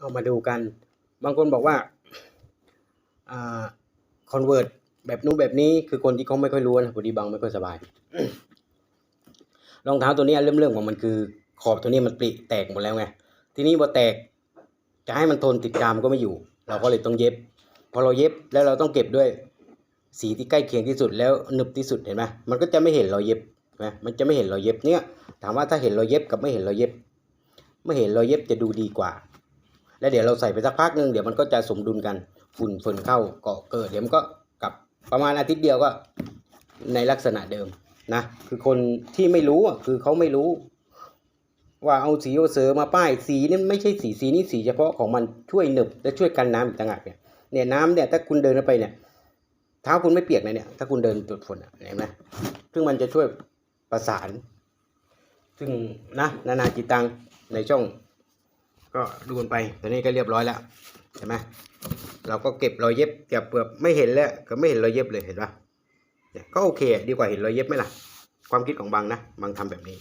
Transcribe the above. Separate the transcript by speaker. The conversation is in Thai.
Speaker 1: เอามาดูกัน บางคนบอกว่าคอนเวิร์ตแบบนู้นแบบนี้คือคนที่เขาไม่ค่อยรู้นะพอดีบางไม่ค่อยสบายรองเท้าตัวนี้เริ่มเรื่องของมันคือขอบตัวนี้มันปริแตกหมดแล้วไงทีนี้พอแตกจะให้มันทนติดกามก็ไม่อยู่ เราก็เลยต้องเย็บ พอเราเย็บแล้วเราต้องเก็บด้วย สีที่ใกล้เคียงที่สุดแล้วหนึบที่สุดเห็นไหมมันก็จะไม่เห็นรอยเย็บนะมันจะไม่เห็นรอยเย็บเนี่ยถามว่าถ้าเห็นรอยเย็บกับไม่เห็นรอยเย็บ ไม่เห็นรอยเย็บจะดูดีกว่า แล้วเดี๋ยวเราใส่ไปสักพักหนึ่งเดี๋ยวมันก็จะสมดุลกันฝุ่นฝุ่นเข้าเกาะเกิดเดี๋ยวมันก็กลับประมาณอาทิตย์เดียวก็ในลักษณะเดิมนะคือคนที่ไม่รู้อะคือเขาไม่รู้ ว่าเอาสีเอาเสือมาป้ายสีนี่ไม่ใช่สีสีนี่สีเฉพาะของมันช่วยหนึบและช่วยกันน้ำอีกต่างหากเนี่ยเนี่ยน้ำเนี่ยถ้าคุณเดินไปเนี่ยเท้าคุณไม่เปียกนะเนี่ย ถ้าคุณเดินตรวจฝนอะเห็นไหมซึ่งมันจะช่วยประสาน ซึ่งนะนานาจิตังในช่อง ก็ดูนไปตอนนี้ก็เรียบร้อยแล้วใช่ไหมเราก็เก็บรอยเย็บเก็บเปลือกไม่เห็นแล้วก็ไม่เห็นรอยเย็บเลยเห็นปะก็โอเค ดีกว่าเห็นรอยเย็บไหมล่ะ ความคิดของบางนะบางทำแบบนี้